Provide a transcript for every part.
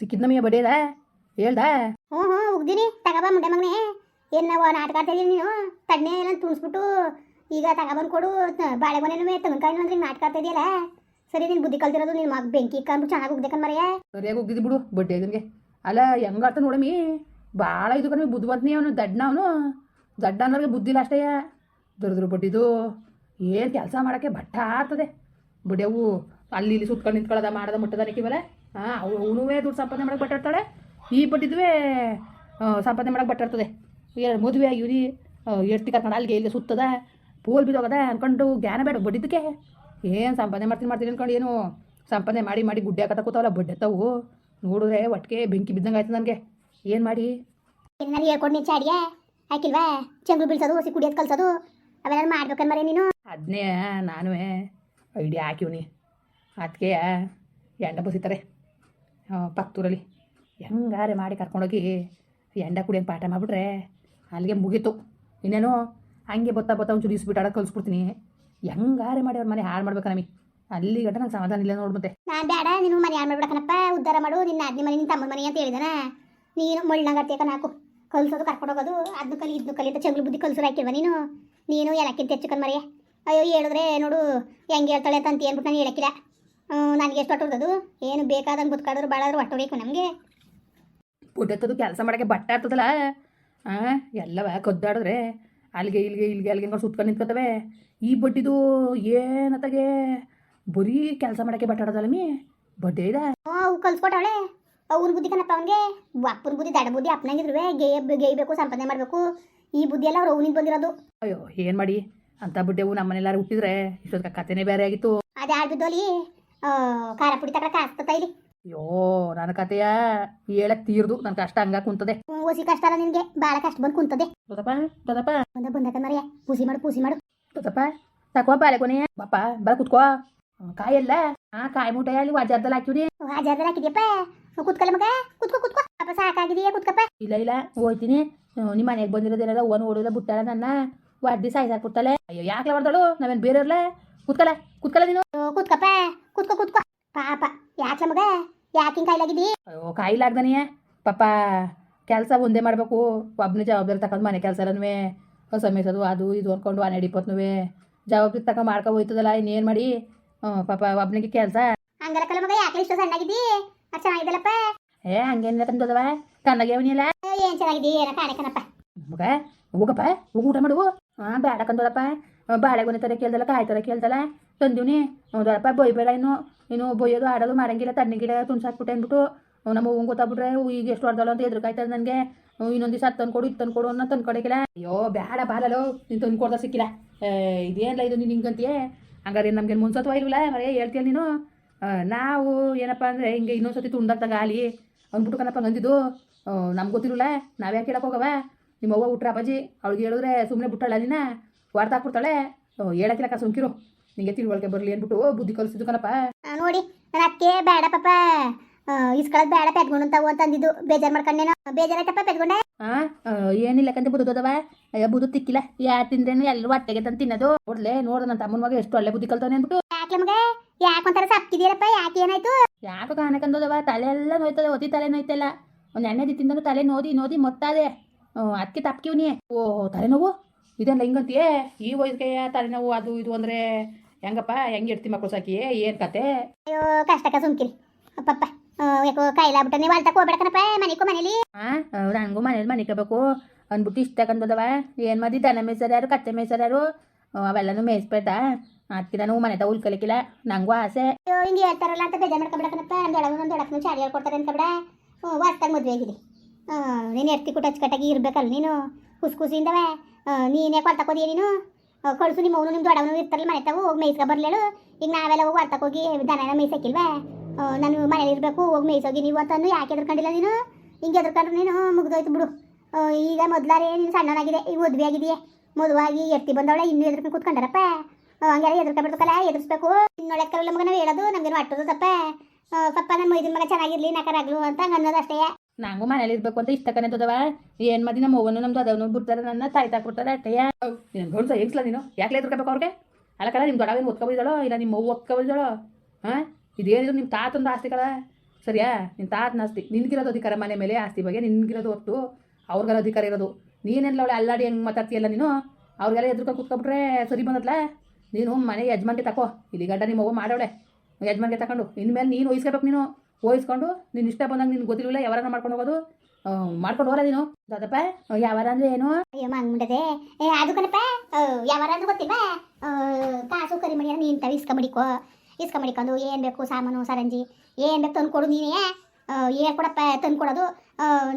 ಸಿಕ್ಕಿದ್ ನಮಗೆ ಬಡಿಯದ? ಹೇಳ್ದ? ಹ್ಞೂ ಹ್ಞೂ ಉಗ್ದಿನಿ. ತಗಬ ಮುಂಡೆ ಮಗನೇ. ಏನು ನಾವು ನಾಟಕ ಆಡ್ತಾ ಇದೀನಿ ನೀನು? ತಣ್ಣೆ ಎಲ್ಲ ತುಂಬಿಸ್ಬಿಟ್ಟು ಈಗ ತಗೊಬಂದು ಕೊಡು. ಮನೆ ತೆಂಗಿನಕಾಯಿನೂ ಅಂದ್ರೆ ನಾಟಕ ಆಡ್ತಾ ಇದೆಯಲ್ಲ ಸರಿ ನೀನು ಬುದ್ಧಿ ಕಲ್ತಿರೋದು ನಿನ್ನ ಮಗ ಬೆಂಕಿ ಕಂಡು ಚೆನ್ನಾಗಿ ಉಗ್ದಕ್ಕನ್ ಮರೆಯ? ಸರಿಯಾಗಿ ಹೋಗಿದ್ದು ಬಿಡು ಬಡ್ಡಿ ಇದನ್ಗೆ ಅಲ್ಲ ಹೆಂಗಾಡ್ತ ನೋಡಮಿ ಭಾಳ ಇದು ಕಡಿಮೆ ಬುದ್ಧಿವಂತನೇ ಅವನು ದಡ್ಡನ ಅವನು. ದಡ್ಡ ಅನ್ನೋರಿಗೆ ಬುದ್ಧಿ ಇಲ್ಲ ಅಷ್ಟೇ. ದೊಡ್ಡದ್ರ ಬಡ್ಡಿದು ಏನು ಕೆಲಸ ಮಾಡೋಕ್ಕೆ ಬಟ್ಟ ಆಡ್ತದೆ ಅವು ಅಲ್ಲಿ ಇಲ್ಲಿ ಸುತ್ಕೊಂಡು ನಿಂತ್ಕೊಳ್ಳೋದ ಮಾಡದ ಮುಟ್ಟದ ನಿಕ್ಕಿವಲ್ಲ ಹಾಂ ಅವನು ದುಡ್ಡು ಸಂಪಾದನೆ ಮಾಡಕ್ಕೆ ಬಟ್ಟಾಡ್ತಾಳೆ ಈ ಬಡ್ಡಿದುವೇ ಸಂಪಾದನೆ ಮಾಡಕ್ಕೆ ಬಟ್ಟಾಡ್ತದೆ ಎರಡು ಮದುವೆ ಆಗಿವ್ರಿ ಎಷ್ಟು ಕರ್ಕೊಂಡು ಅಲ್ಲಿಗೆ ಇಲ್ಲಿ ಸುತ್ತದ? ಪೋಲ್ ಬಿದ್ದೋಗದ ಅನ್ಕೊಂಡು ಜ್ಞಾನ ಬೇಡ ಬಡ್ಡಿದ್ದಕ್ಕೆ ಏನು ಸಂಪಾದನೆ ಮಾಡ್ತೀನಿ ಮಾಡ್ತೀನಿ ಅನ್ಕೊಂಡು ಏನು ಸಂಪಾದನೆ ಮಾಡಿ ಮಾಡಿ ಗುಡ್ಡೆ ಹಾಕತ್ತ ಕೂತಾವಲ್ಲ ಬಡ್ಡೆತ್ತವು. ನೋಡಿದ್ರೆ ಒಟ್ಟಿಗೆ ಬೆಂಕಿ ಬಿದ್ದಂಗೆ ಆಯ್ತು ನನಗೆ. ಏನು ಮಾಡಿ? ಹೇಳ್ಕೊಂಡು ನೀನು ಚಾಡಿಯ? ಹಾಕಿಲ್ವಾ? ಬೀಳ್ಸೋದು ಹಸಿ ಕುಡಿಯೋದು ಕಲ್ಸೋದು. ಅವೆಲ್ಲ ಮರೆ ನೀನು? ಅದನ್ನೇ ನಾನು ಐಡಿಯಾ ಹಾಕಿವ್ನಿ. ಅದಕ್ಕೆ ಎಂಡ ಬಸಿತಾರೆ. ಪಕ್ತೂರಲ್ಲಿ ಹೆಂಗಾರೆ ಮಾಡಿ ಕರ್ಕೊಂಡೋಗಿ ಎಂಡ ಕುಡಿಯಂಗೆ ಪಾಠ ಮಾಡಿಬಿಟ್ರೆ ಅಲ್ಲಿಗೆ ಮುಗೀತು. ಇನ್ನೇನು ಹಂಗೆ ಬತ್ತಾ ಬತ್ತಾ ಒಂಚೂರು ಇಸ್ಬಿಟ್ಟು ಕಲಿಸ್ಬಿಡ್ತೀನಿ. ಹೆಂಗಾರೆ ಮಾಡಿ ಅವ್ರ ಮನೆ ಹಾಳು ಮಾಡ್ಬೇಕು ನಮಗೆ. ಅಲ್ಲಿ ಗಂಟ ನಂಗೆ ಸಮಾಧಾನ ಇಲ್ಲ ನೋಡು ಮತ್ತೆ. ನಾನು ಬೇಡ ನೀನು ಮನೆ ಯಾರು ಮಾಡ್ಬಿಡಕನಪ್ಪ. ಉದ್ಧಾರ ಮಾಡು, ನಿನ್ನ ಅದ್ನಿ ಮನೆ, ನಿನ್ನ ತಮ್ಮನ ಮನೆ ಅಂತ ಹೇಳಿದನ. ನೀನು ಮುಳ್ಳಂಗರ್ತಿಯಕ ನಾಕು. ಕಲ್ಸೋದು ಕರ್ಕೊಂಡು ಹೋಗೋದು ಅದನ್ನು ಕಲಿ, ಇದ್ನ ಕಲಿ ಅಂತ ಚಂಗ್ಲು ಬುದ್ಧಿ ಕಲ್ಸೋದು ಹಾಕಿಲ್ವ ನೀನು? ನೀನು ಎಲ್ಲಕ್ಕಿಂತ ಹೆಚ್ಚು ಮರೆಯ. ಅಯ್ಯೋ, ಹೇಳಿದ್ರೆ ನೋಡು, ಹೆಂಗೆ ಹೇಳ್ತಾಳೆ ಅಂತ ಅಂತ ಏನ್ಬಿಟ್ಟು ನಾನು ಹೇಳಕ್ಕಿಲ್ಲ. ನನಗೆ ಎಷ್ಟು ಹೊಟ್ಟೋದದು ಏನು ಬೇಕಾದಂಗೆ ಬುತ್ಕಾಡೋರು ಭಾಳಾದ್ರು ಹೊಟ್ಟೋಬೇಕು ನಮಗೆ. ಬುಡ್ಡೆತ್ತದು ಕೆಲಸ ಮಾಡೋಕೆ ಬಟ್ಟೆ ಆಗ್ತದಲ್ಲ ಹಾಂ ಎಲ್ಲವ ಕದ್ದಾಡಿದ್ರೆ ಅಲ್ಲಿಗೆ ಇಲ್ಲಿಗೆ ಇಲ್ಲಿಗೆ ಅಲ್ಲಿಗೆ ಹಂಗೆ ಸುತ್ಕೊಂಡು ನಿಂತ್ಕೊತವೆ. ಈ ಬಡ್ಡಿದು ಏನತ್ತಾಗೆ ಬರೀ ಕೆಲಸ ಮಾಡೋಕ್ಕೆ ಬಟ್ಟಾಡೋದಲ್ಲ ಮೀ? ಬಡ್ಡೆ ಇದೆ ಅವು ಕಲ್ಸ್ಕೊಟ್ಟವಳೆ. ಅವ್ರ ಬುದ್ಧಿ ಕಣಪ್ಪ ಅವನಿಗೆ. ಅಪ್ಪನ ಬುದ್ಧಿ ದಡ ಬುದ್ಧಿ ಅಪ್ಪನಾಗಿದ್ರುವೆ ಗೇಯ ಗೇಯ್ಬೇಕು ಸಂಪಾದನೆ ಮಾಡಬೇಕು. ಈ ಬುದ್ಧಿ ಎಲ್ಲ ಅವ್ರು ಅವನಿಗೆ ಬಂದಿರೋದು. ಅಯ್ಯೋ ಏನು ಮಾಡಿ? ಅಂತ ಬುಡ್ಡೆವು ನಮ್ಮನೆಲ್ಲಾರು ಹುಟ್ಟಿದ್ರೆ ಇಷ್ಟೊತ್ತ ಕಥೆನೇ ಬೇರೆ ಆಗಿತ್ತು. ಅದೇ ಆಡ್ಬಿದ್ದೋಲಿ ಖಾರ ಪುಡಿ ತಗೊಳಕ ಆಗ್ತದ ಇಲ್ಲಿ ಅಯ್ಯೋ ನನ್ನ ಕತೆಯ ಹೇಳಕ್ ತೀರ್ದು ನನ್ನ ಕಷ್ಟ ಹಂಗ ಕುಂತದೆ. ಓಸಿ ಕಷ್ಟ ಅಲ್ಲ ನಿನ್ಗೆ ಬಾಳ ಕಷ್ಟ ಬಂದ್ ಕುಂತದೆ. ದೊಡ್ಡಪ್ಪ ದೊಡ್ಡಪ್ಪ ಬಂದ ಬಂದಕ ಮರಿಯ ಪೂಸಿ ಮಾಡು ಪೂಸಿ ಮಾಡು. ದೊಡ್ಡಪ್ಪ ತಕೋ ಬಾಳೆ ಕೊನೆ. ಬಾಪ ಬರ ಕುತ್ಕೋ. ಕಾಯಲ್ಲ. ಹಾ ಕಾಯಿ ಮೂಟೆ ಅಲ್ಲಿ ವಾಜಾರ್ದಲ್ಲಿ ಹಾಕಿವ್ರಿ ವಾಜಾರ್ದಲ್ಲಿ ಹಾಕಿದ್ಯಪ್ಪ? ಕುತ್ಕಲ್ಲ ಮಗ. ಕುತ್ಕೋ ಕುತ್ಕೋ. ಪಾಪ ಸಾಕಾಗಿದೆಯಾ ಕುತ್ಕಪ್ಪ. ಇಲ್ಲ ಇಲ್ಲ ಹೋಯ್ತೀನಿ. ನಿಮ್ಮ ಮನೆಗೆ ಬಂದಿರೋದೇನಲ್ಲ ಓನ್ ಓಡಿಲ್ಲ ಬಿಟ್ಟಾಳ ನನ್ನ ವಾಡ್ದಿ ಸಾಯ್ಸಾಕ್ಬಿಡ್ತಾಳೆ ಅಯ್ಯೋ ಯಾಕೆ ಬರ್ತಾಳು ನಾವೇನು ಬೇರೆಯವ್ರಲ್ಲ? ಕುತ್ಕಲ್ಲ. ಕುತ್ಕಲ್ಲ ನೀನು? ಕುತ್ಕಪ್ಪ. ಕುತ್ಕೋ ಕುತ್ಕೋ. ಪಾಪ ಯಾಕೆ ಮಗ? ಯಾಕೆ ಹಿಂಗೆ ಕಾಯಿಲಾಗಿದ್ದಿ? ಅಯ್ಯೋ ಕಾಯಿಲಾಗ್ದಾನೆಯೇ. ಪಾಪ ಕೆಲಸ ಒಂದೇ ಮಾಡಬೇಕು. ಒಬ್ಬನೇ ಜವಾಬ್ದಾರಿ ತಗೊಂಡು ಮನೆ ಕೆಲಸ ಎಲ್ಲನೂ ಹೊಸ ಮೇಸೋದು ಅದು ಇದು ಅಂದ್ಕೊಂಡು ಆ ನಡಿಪತ್ನು ಜವಾಬ್ದಾರಿ ತಗೊಂಡು ಮಾಡ್ಕೊ ಹೋಯ್ತದಲ್ಲ ಇನ್ನೇನು ಮಾಡಿ? ಹ್ಞೂ ಪಾಪ ಒಬ್ಬನಿಗೆ ಕೆಲಸ. ಹಂಗಲ್ಲ ಮಗ ಯಾಕೆ ಇಷ್ಟು ಸಣ್ಣಾಗಿದ್ದಿ? ಚೆನ್ನಾಗಿದ್ದಲ್ಲಪ್ಪ. ಏ ಹಂಗೇನಿಲ್ಲ ತಂದದವ ಕಣ್ಣಗೆ ಅವನಿಲ್ಲ ಏನ್ ಚೆನ್ನಾಗಿದ್ದಿ? ಏನೋ ಕಾಣೆ ಕಣಪ್ಪ. ಮಗ ಹೋಗಪ್ಪ ಹೋಗಿ ಊಟ ಮಾಡುವು ಹಾಂ ಬೇಡ ಕಂದೋದಪ್ಪ ಬಾಳೆಗೊನೆ ತರ ಕೇಳ್ದಲ್ಲ ಕಾಯಿ ತರ ಕೇಳ್ದಲ್ಲ. ತಂದಿವ್ನಿ ದೊಡ್ಡಪ್ಪ ಬೈಬೇಡ ಇನ್ನು ಇನ್ನು ಬೊಯ್ಯೋದು ಆಡೋದು ಮಾಡಂಗಿಲ್ಲ ತಣ್ಣಗಿಡ ತುಣ್ಸಾಕ್ಬಿಟ್ಟೆ ಅಂದ್ಬಿಟ್ಟು ನಮ್ಮ ಹೂವು ಗೊತ್ತಾಗ್ಬಿಟ್ರೆ ಈಗ ಎಷ್ಟು ಹೊಡೆದಲ್ಲ ಅಂತ ಎದುರುಕಾಯ್ತದೆ ನನಗೆ. ಇನ್ನೊಂದು ದಿವಸ ಅದು ಕೊಡು ಇದು ತಂದ್ಕೊಡು ಅನ್ನೋ ತಂದು ಕೊಡಕ್ಕಿಲ್ಲ ಅಯ್ಯೋ ಬೇಡ ಬಾಲಲ್ಲೋ, ನೀನು ತಂದು ಕೊಡ್ದ ಸಿಕ್ಕಿಲ್ಲ. ಇದೇನಿಲ್ಲ ಇದು ನೀನು ಹಿಂಗಂತೀಯೇ? ಹಂಗಾರೆ ನಮ್ಗೆ ಮುನ್ಸತ್ವ ಇಲ್ವಲ್ಲ ಮರೇ ಹೇಳ್ತೀಯ ನೀನು. ನಾವು ಏನಪ್ಪ ಅಂದರೆ ಹಿಂಗೆ ಇನ್ನೊಂದು ಸತಿ ತುಂಡಾಗ್ದಾಗ ಗಾಲಿ ಅಂದ್ಬಿಟ್ಟು ಕಣಪ್ಪ ಅಂದಿದ್ದು. ನಮ್ಗೆ ಗೊತ್ತಿರಲ್ಲ ನಾವು ಯಾಕೆ ಹೋಗವ? ನಿಮ್ಮ ಅವ್ವ ಹುಟ್ರ ಅಪ್ಪಾಜಿ, ಅವಳಿಗೆ ಹೇಳಿದ್ರೆ ಸುಮ್ಮನೆ ಬಿಟ್ಟಾಳ ನೀನ? ವಾರ್ತಾಕ್ಬಿಡ್ತಾಳೆ ಹೇಳಕ್ಕಿಲ್ಲ ಕ ಸುಮ್ಕಿರು. ನಿಂಗೆ ತಿಳುವಳಿಕೆ ಬರಲಿ ಅಂದ್ಬಿಟ್ಟು ಬುದ್ಧಿ ಕಲಿಸಿದ್ದು ಕಣಪ್ಪ. ನೋಡಿ ನನ್ನ ಅತ್ತೆ ಬೇಡ ಪಾಪ. ಇಸ್ಕೊಳ್ಳೋದು ಬೇಡ ಪೆದ್ಕೊಂಡು ಅಂತಾವು ಅಂತ ಅಂದಿದ್ದು ಬೇಜಾರು ಮಾಡ್ಕೊಂಡೇನೋ ಬೇಜಾರಾಯ್ತಪ್ಪ ಪೆದ್ಕೊಂಡೆ. ಹಾಂ ಏನಿಲ್ಲ ಕಂತೆ ಬುದ್ಧದವ ಅಯ್ಯ ಬುದ್ಧ ತಿಕ್ಕಿಲ್ಲ. ಯಾ ತಿಂದ್ರೇನು ಎಲ್ಲರೂ ಹೊಟ್ಟೆಗೆ ತಂದು ತಿನ್ನೋದು. ನೋಡ್ಲೆ ನೋಡ ನನ್ನ ತಮ್ಮನ ಮಗ ಎಷ್ಟು ಒಳ್ಳೆ ಬುದ್ಧಿ ಕಲ್ತಾನೆ ಅಂದ್ಬಿಟ್ಟು. ಯಾಕೆ ಮಗ? ಯಾಕೆ ಒಂಥರ ಸಪ್ಕಿದೀರಪ್ಪ ಯಾಕೆ ಏನಾಯ್ತು? ಯಾಕೆ ಕಾಣಕಂದದವ ತಲೆ ಎಲ್ಲ ನೋಯ್ತದೆ ಒತ್ತಿ ತಲೆ ನೋಯ್ತಲ್ಲ. ಒಂದು ಎಣ್ಣೆ ತಿಂದನು ತಲೆ ನೋದಿ ನೋದಿ ಮೊತ್ತಾದೆ. ಅದಕ್ಕೆ ತಪ್ಕಿವ್ನಿ ಓ ತಲೆನೋವು? ಇದೆಲ್ಲ ಹಿಂಗಂತೀಯೇ? ಈ ವಯಸ್ಸಿಗೆ ತಲೆನೋವು ಅದು ಇದು ಅಂದರೆ ಹೆಂಗಪ್ಪ ಹೆಂಗೆ ಇಡ್ತಿ ಮಕ್ಕಳು ಸಾಕಿ ಏನು ಕತೆ? ಅಯ್ಯೋ ಕಷ್ಟಕ್ಕ ಸುಮ್ಕಿರಿ. ಅಪ್ಪಪ್ಪ ಆ, ಯಾಕೋ ಕಾಯಿಲೆ ನೀವು ನೀ ಹೋಗ್ಬೇಡ ಕಣಪ್ಪ ಮನೆಗೂ ಮನೇಲಿ. ಹಾಂ ನನಗೂ ಮನೇಲಿ ಮನಿಕಬೇಕು ಅಂದ್ಬಿಟ್ಟು ಇಷ್ಟ ತಗೊಂಡದವ ಏನು ಮಾಡಿ ದನ ಮೇಯ್ಸರ್ಯಾರು ಕತ್ತೆ ಮೇಯ್ಸರ್ಯಾರು? ಅವೆಲ್ಲನೂ ಮೇಯಿಸ್ಬೇಡ ಅದಕ್ಕೆ ನಾನು ಮನೆ ತ ಉಳ್ಕೊಲಿಕ್ಕಿಲ್ಲ. ನಂಗೂ ಆಸೆ. ಅಯ್ಯೋ ಹಿಂಗೆ ಹೇಳ್ತಾರಲ್ಲ ಅಂತ ಬೇಜಾರು ಮಾಡ್ಕೊಬೇಡ ಕಣಪ್ಪ ನಮ್ಮ ದೊಡಗ ನಮ್ಮ ದೊಡಕನು ಚಾಡಿ ಹೇಳ್ಕೊಡ್ತಾರೆ ಬಿಡ. ವಾಸ್ತಾಗ ಮದುವೆ ಆಗಿದೆ. ನೀನು ಎರ್ತಿ ಕುಟ್ಟು ಅಚ್ಚುಕಟ್ಟಾಗಿ ಇರ್ಬೇಕಲ್ಲ ನೀನು. ಖುಷಿ ಖುಷಿಯಿಂದವೆ ನೀನೇ ಕೊಳ್ತಕೋದಿಯ ನೀನು? ಕಳ್ಸು, ನಿಮ್ಮ ಅವನು ನಿಮ್ಮ ದೊಡವನು ಇರ್ತಾರಲ್ಲ ಮನೆ ತಾವು ಹೋಗಿ ಮೇಯ್ಸ್ಕೊ ಬರ್ಲೇಳು ಈಗ ನಾವೆಲ್ಲ ಹೋಗಿ ಹೊರ್ತಕ್ಕೆ ಹೋಗಿ ದನನ ಮೇಯ್ಸಕ್ಕಿಲ್ವಾ? ನಾನು ಮನೇಲಿ ಇರಬೇಕು, ಹೋಗಿ ಮೇಯ್ಸೋಗಿ ನೀವು ಅಂತಂದು ಯಾಕೆ ಎದ್ರಕೊಂಡಿಲ್ಲ ನೀನು? ಹಿಂಗೆ ಎದ್ರಕೊಂಡ್ರೆ ನೀನು, ಮುಗ್ದೋಯ್ತು ಬಿಡು. ಈಗ ಮೊದಲಾರೆ ನೀನು ಸಣ್ಣನಾಗಿದೆ ಈಗ ಮದುವೆ ಆಗಿದೆಯೇ? ಮದುವಾಗಿ ಎತ್ತಿ ಬಂದವಳೆ, ಇನ್ನೂ ಎದ್ರಕೊಂಡು ಕೂತ್ಕೊಂಡಾರಪ್ಪ? ಹಂಗೆಲ್ಲ ಎದ್ರಕೊಬಿಡ್ಬೇಕಲ್ಲ ಎದುರಿಸ್ಬೇಕು. ಇನ್ನೊಳಕ್ಕಲ್ಲ ಮಗ ನಾವು ಹೇಳೋದು, ನಮ್ಗೇನು ಅಟ್ಟೋದು ತಪ್ಪ? ಪಪ್ಪ ನನ್ನ ಮೈದಿನ ಮಗ ಚೆನ್ನಾಗಿರ್ಲಿ, ನಕರಾಗ್ಲು ಅಂತ ಅನ್ನೋದು ಅಷ್ಟೇ. ನಂಗೂ ಮನೇಲಿ ಇರ್ಬೇಕು ಅಂತ ಇಷ್ಟ ಕನೆದವ ಏನು ಮದಿ ನಮ್ಮ ಅವ್ವನು ನಮ್ದು ಅದವನು ಬಿಡ್ತಾರೆ, ನನ್ನ ತಾಯಿ ತಾಕ್ಬಿಡ್ತಾರೆ ಅಟ್ಟಯ್ಯ. ಗೌಡ್ಸ ನೀನು? ಯಾಕೆ ಎದುರ್ಕೋಬೇಕು ಅವ್ರಿಗೆ? ಅಲ್ಲ ಕಲ ನಿಮ್ಮ ದೊಡ್ಡವೇನು ಒತ್ಕೊಬಿದ್ದಾಳೋ ಇಲ್ಲ ನಿಮ್ಮ ಅವ್ವ ಒತ್ಕೊಬಿದ್ದಾಳೋ ಹಾಂ? ಇದೇನಿದ್ರು ನಿಮ್ಮ ತಾತಂದು ಆಸ್ತಿ ಕಲ ಸರಿಯಾ? ನಿನ್ನ ತಾತನ ಆಸ್ತಿ. ನಿನ್ಗಿರೋದು ಅಧಿಕಾರ ಮನೆ ಮೇಲೆ, ಆಸ್ತಿ ಬಗ್ಗೆ ನಿನ್ಗಿರೋದು ಹೊತ್ತು ಅವ್ರಿಗೆಲ್ಲ ಅಧಿಕಾರ ಇರೋದು. ನೀನೆಲ್ಲ ಅವಳೆ ಅಲ್ಲಾಡಿ ಹೆಂಗೆ ಮಾತಾಡ್ತೀಯಲ್ಲ ನೀನು? ಅವ್ರಿಗೆಲ್ಲ ಎದುರ್ಕೊಂಡು ಕೂತ್ಕೊಬಿಟ್ರೆ ಸರಿ ಬಂದತ್ಲ ನೀನು ಮನೆ ಯಜಮಾನ್ಗೆ ತಕೋ. ಇಲ್ಲಿ ಗಂಡ ನಿಮ್ಮ ಅವ್ವ ಮಾಡೋಳೆ ಯಜಮಾನ್ಗೆ ತಗೊಂಡು ಇನ್ಮೇಲೆ ನೀನು ವಹಿಸ್ಕೋಬೇಕು ನೀನು. ವಹಿಸ್ಕೊಂಡು ನೀನು ಇಷ್ಟ ಬಂದಂಗೆ ನಿನ್ಗೆ ಗೊತ್ತಿರಲಿಲ್ಲ ಯಾವಾರ ಮಾಡ್ಕೊಂಡು ಹೋಗೋದು? ಮಾಡ್ಕೊಂಡು ಹೋರ ನೀನು? ದಾದಪ್ಪ ಯಾವಾರ ಅಂದ್ರೆ ಏನು? ಅಯ್ಯೋ, ಮಂಗ್ಬಿಡದೆ. ಏ, ಅದು ಕಣಪ್ಪ ಯಾವಾರ ಅಂದ್ರೆ ಗೊತ್ತಿಲ್ವಾ? ಕಾಸು ಕರಿ ಕರಿಮಣಿ ನೀನು ತಾವು ಇಸ್ಕೊಂಬಿಡಿಕೋ. ಇಸ್ಕೊಂಬಿಡಿಕೊಂಡು ಏನು ಬೇಕು ಸಾಮಾನು, ಸರಂಜಿ, ಏನು ಬೇಕು ತಂದು ಕೊಡು ನೀನೇ ಏನು ಕೊಡಪ್ಪ ತಂದು ಕೊಡೋದು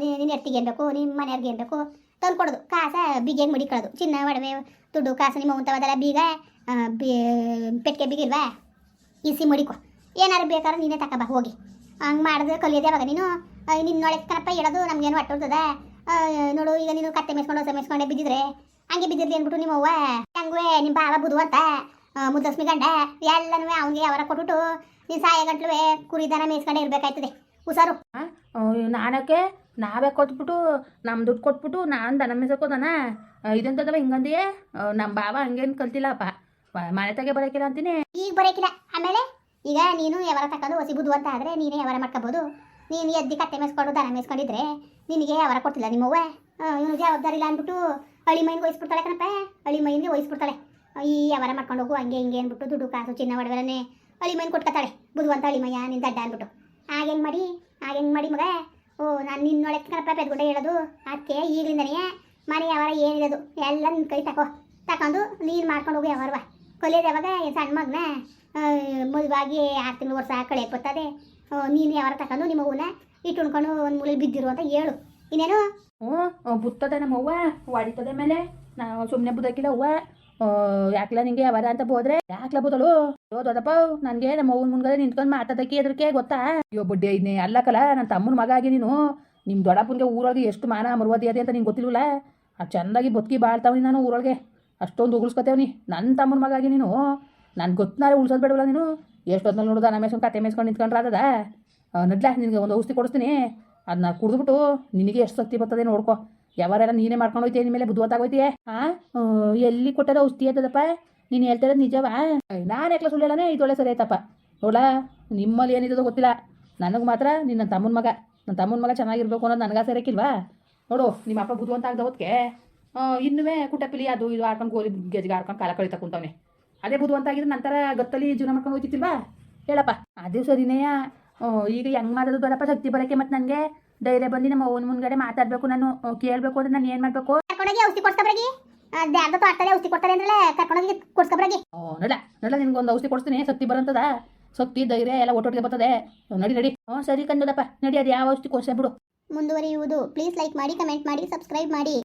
ನಿನ್ನ ಎತ್ತಿಗೆ ಬೇಕು ನಿಮ್ಮ ಮನೆಯವ್ರಿಗೆ ಏನು ಬೇಕು ತಂದು ಕೊಡೋದು ಕಾಸ ಬಿಗಿಯಂಗೆ ಮಡಿಕೊಳ್ಳೋದು? ಚಿನ್ನ, ಒಡವೆ, ದುಡ್ಡು, ಕಾಸು ನಿಮ್ಮ ಉಂಟವಾದಲ್ಲ ಬೀಗ ಪೆಟ್ಟಿಗೆ ಬೀಗಿಲ್ವಾ? ಇಸಿ ಮಡಿಕೋ. ಏನಾರು ಬೇಕಾದ್ರೆ ನೀನೇ ತಗೋಬಾ ಹೋಗಿ. ಹಂಗೆ ಮಾಡಿದ್ರೆ ಕಲಿಯೋದು ಯಾವಾಗ ನೀನು? ನಿನ್ನೊಳಗೆ ಕಣಪ್ಪ ಹೇಳೋದು ನಮ್ಗೇನು ಹೊಟ್ಟೋಗ್ತದ ನೋಡು ಈಗ ನೀನು ಕತ್ತೆ ಮೇಸ್ಕೊಂಡು ಹೊಸ ಮೇಸ್ಕೊಂಡೆ ಬಿದ್ದಿದ್ರೆ? ಹಂಗೆ ಬಿದ್ದಿರ್ಲಿ ಅಂದ್ಬಿಟ್ಟು ನಿಮ್ಮ ಅವ್ವ? ಹಂಗುವೆ ನಿಮ್ಮ ಬಾವ ಬುದುವಂತ ಮುದ್ದಸ್ಮಿ ಗಂಡ? ಎಲ್ಲನೂ ಅವನಿಗೆ ಅವರ ಕೊಟ್ಬಿಟ್ಟು ನೀನು ಸಾಯ ಗಂಟ್ಲುವೆ ಕುರಿದಾನ ಮೇಸ್ಕೊಂಡೆ ಇರಬೇಕಾಯ್ತದೆ. ಹುಷಾರು. ನಾನಕ್ಕೆ? ನಾವೇ ಕೊಟ್ಬಿಟ್ಟು ನಮ್ಮ ದುಡ್ಡು ಕೊಟ್ಬಿಟ್ಟು ನಾನು ದನ ಮೇಸಕೋದನ ಇದೆಂತದವ ಹಿಂಗಂದಿಯೇ? ನಮ್ಮ ಬಾವ ಹಂಗೇನು ಕಲ್ತಿಲ್ಲಪ್ಪ ಮನೆ ತೆಗೆ ಬರೋಕಿಲ್ಲ ಅಂತೀನಿ. ಈಗ ಬರೋಕಿಲ್ಲ. ಆಮೇಲೆ? ಈಗ ನೀನು ಯಾವಾರ ತಕೊಂಡು ಹೊಸಿ ಅಂತ ಆದರೆ ನೀನೇ ಯಾವಾರ ಮಾಡ್ಕೋಬೋದು. ನೀನು ಎದ್ದಿ ಕತ್ತೆ ಮೇಸ್ಕೊಂಡು ದನ ಮೇಸ್ಕೊಂಡಿದ್ರೆ ನಿನಗೆ ಯಾವಾರ ಕೊಟ್ಟಿಲ್ಲ ನಿಮ್ಮವ್ವ. ಇವನು ಜವಾಬ್ದಾರಿ ಇಲ್ಲ ಅಂದ್ಬಿಟ್ಟು ಹಳಿ ಮೈನ್ಗೆ ವಹಿಸ್ಬಿಡ್ತಾಳೆ ಕಣಪ್ಪ. ಹಳಿ ಮೈನ್ಗೆ ವಹಿಸ್ಬಿಡ್ತಾಳೆ ಈ ಯಾವಾರ ಮಾಡ್ಕೊಂಡು ಹೋಗು, ಹಂಗೆ ಹಿಂಗೆ ಅಂದ್ಬಿಟ್ಟು ದುಡ್ಡು ಕಾಸು ಚಿನ್ನ ಒಡವೆರನ್ನೇ ಹಳಿ ಮೈನ್ ಕೊಟ್ಕೊತಾಳೆ. ಬುದ್ಧವಂತ ಹಳಿ ಮಯ್ಯ ನಿನ್ನ ದಡ್ಡ ಅಂದ್ಬಿಟ್ಟು. ಹಾಗೆ ಮಾಡಿ? ಹಾಗೆ ಹೆಂಗೆ ಮಾಡಿ ಮಗ? ಓ, ನಾನು ನಿನ್ನೊಳಗೆ ಕಣಪ್ಪ ಪೆದ್ಗುಂಡೆ ಹೇಳೋದು. ಅದಕ್ಕೆ ಈಗಲಿಂದನೇ ಮನೆ ಯಾವಾರ ಏನಿರೋದು, ಎಲ್ಲ ನಿನ್ನ ಕೈ ತಕೋ. ತಕೊಂಡು ನೀನು ಮಾಡ್ಕೊಂಡು ಹೋಗು ಯಾವಾರವ ಕೊಲಿಯೋದು ಯಾವಾಗ ಸಣ್ಣ ಮಗನ? ಮದುವಾಗಿ ಆರು ತಿಂಗಳು ವರ್ಷ ಕಳೆಯಕ್ಕೆ ಬರ್ತದೆ ನೀನು ಯಾವಾಗ ತಗೊಂಡು ನಿಮ್ಮ ಹೂನ ಇಟ್ಟು ಉಣ್ಕೊಂಡು ಒಂದು ಮೂಲೆ ಬಿದ್ದಿರು ಅಂತ ಹೇಳು. ಇನ್ನೇನು? ಹ್ಞೂ ಬುತ್ತದ ನಮ್ಮ ಅವ್ವ ಹೊಡಿತದೆ ಮೇಲೆ. ನಾವು ಸುಮ್ಮನೆ ಬುದಕಿಲ್ಲ ಅವ್ವ. ಯಾಕ್ಲ ನಿಂಗೆ ಯಾವಾಗ ಅಂತ ಹೋದ್ರೆ? ಯಾಕ್ಲ ಯೋ ದೊಡ್ಡಪ್ಪ, ನನಗೆ ನಮ್ಮ ಅವ್ವನ ಮುಂದ್ಗಡೆ ನಿಂತ್ಕೊಂಡು ಮಾತಾಡಕ್ಕೆ ಎದ್ರಕ್ಕೆ ಗೊತ್ತಾ? ಅಯ್ಯೋ, ಬಡ್ಡಿ ಐದ್ನೇ ಅಲ್ಲಕಲ್ಲ ನನ್ನ ತಮ್ಮನ ಮಗ ಆಗಿ ನೀನು. ನಿಮ್ಮ ದೊಡ್ಡಪ್ಪನಿಗೆ ಊರೊಳಗೆ ಎಷ್ಟು ಮಾನ ಮರುವದಿ ಅದೇ ಅಂತ ನಿಂಗೆ ಗೊತ್ತಿಲ್ವಲ್ಲ? ಆ, ಚೆಂದಾಗಿ ಬದುಕಿ ಬಾಳ್ತಾವನಿ ನಾನು ಊರೊಳಗೆ. ಅಷ್ಟೊಂದು ಉಗುಳ್ಸ್ಕೊತೇವನಿ. ನನ್ನ ತಮ್ಮನ ಮಗ ಆಗಿ ನೀನು. ನನ್ಗೆ ಗೊತ್ತಿನಾರೆ ಉಳ್ಸೋದು ಬೇಡವಲ್ಲ ನೀನು? ಎಷ್ಟೊತ್ತಿನಲ್ಲಿ ನೋಡಿದ ನಮ್ಮ ಮೇಸ್ಕೊಂಡು ಕತೆ ಮೇಸ್ಕೊಂಡು ನಿಂತ್ಕೊಂಡ್ರೆ ಅದದ ನಡ್ಲ, ನಿನಗೆ ಒಂದು ಔಷಧಿ ಕೊಡಿಸ್ತೀನಿ. ಅದನ್ನ ಕುಡಿದ್ಬಿಟ್ಟು ನಿನಗೆ ಎಷ್ಟು ಶಕ್ತಿ ಬರ್ತದೆ ನೋಡ್ಕೊ. ಯಾವಾರ ನೀನೇ ಮಾಡ್ಕೊಂಡು ಹೋಯ್ತೀಯ ನಿಮ್ಮ ಮೇಲೆ? ಬುದ್ಧಿವತ್ತಾಗೋಯ್ತೀಯ ಹಾಂ ಎಲ್ಲಿ ಕೊಟ್ಟದ ಔಷಧಿ ಆಯ್ತದಪ್ಪ ನೀನು ಹೇಳ್ತಿರೋದು ನಿಜವಾ? ನಾನು ಯಾಕೆ ಸುಳ್ಳು ಇದು ಇದೊಳ್ಳೆ ಸರಿ ಆಯ್ತಪ್ಪ. ನೋಡ ನಿಮ್ಮಲ್ಲಿ ಏನಿದೋ ಗೊತ್ತಿಲ್ಲ. ನನಗೆ ಮಾತ್ರ ನಿನ್ನ ತಮ್ಮನ ಮಗ. ನನ್ನ ತಮ್ಮನ ಮಗ ಚೆನ್ನಾಗಿರ್ಬೇಕು ಅನ್ನೋದು ನನಗೆ ಸೇರಕ್ಕಿಲ್ವಾ ನೋಡು ನಿಮ್ಮ ಅಪ್ಪ ಬುದ್ಧಿವಂತ ಆಗ್ದ ಹೊತ್ತಿಗೆ ಇನ್ನುವೇ ಕುಟಪಿಲಿ ಅದು ಇದು ಆಡ್ಕೊಂಡು ಗೋಲಿ ಗೆಜ್ಗೆ ಆಡ್ಕೊಂಡು ಕಾಲ ಕಳಿತಾ ಕುಂತವನೆ. ಅದೇ ಬುದ್ಧಿವಂತ ಆಗಿದ್ರೆ ನಂತರ ಗೊತ್ತಲ್ಲಿ ಜೀವನ ಮಾಡ್ಕೊಂಡು ಹೋಗ್ತಿಲ್ವಾ ಹೇಳಪ್ಪ. ಅದು ಸರಿನೇಯ ಈಗ ಹೆಂಗ್ ಮಾಡೋದು ಬರಪ್ಪ ಶಕ್ತಿ ಬರೋಕ್ಕೆ ಮತ್ತೆ ನನಗೆ? ಧೈರ್ಯ ಬಂದು ನಮ್ಮ ಅವನ ಮುಂದ್ಗಡೆ ಮಾತಾಡ್ಬೇಕು ನಾನು ಕೇಳಬೇಕು ಅಂದ್ರೆ ನಾನು ಏನು ಮಾಡಬೇಕು? ಕರ್ಕೊಂಡೋಗಿ ಔಷಧಿ ಕೊಡ್ಸ್ಕೊಬ್ರಾಗಿ ದ್ಯಾರ್ದ ತೋಟದಲ್ಲಿ ಔಷಧಿ ಕೊಡ್ತಾರೆ ಕರ್ಕೊಂಡೋಗಿ ಓ ನಡ ನಡ ನಿನ್ಗೊಂದು ಔಷಧಿ ಕೊಡ್ತೀನಿ ಶಕ್ತಿ ಬರಂತದ ಸತ್ತಿ ಧೈರ್ಯ ಎಲ್ಲ ಒಟ್ಟೊಟ್ಟಿಗೆ ಬರ್ತದೆ. ನಡಿ ನಡಿ. ಹ್ಞೂ ಸರಿ ಕಂದದಪ್ಪ ನಡಿ ಅದು ಯಾವ ಔಷಧಿ ಕೊಡ್ಸೇ ಬಿಡು. ಮುಂದುವರಿಯುವುದು. ಪ್ಲೀಸ್ ಲೈಕ್ ಮಾಡಿ ಕಮೆಂಟ್ ಮಾಡಿ ಸಬ್ಸ್ಕ್ರೈಬ್ ಮಾಡಿ.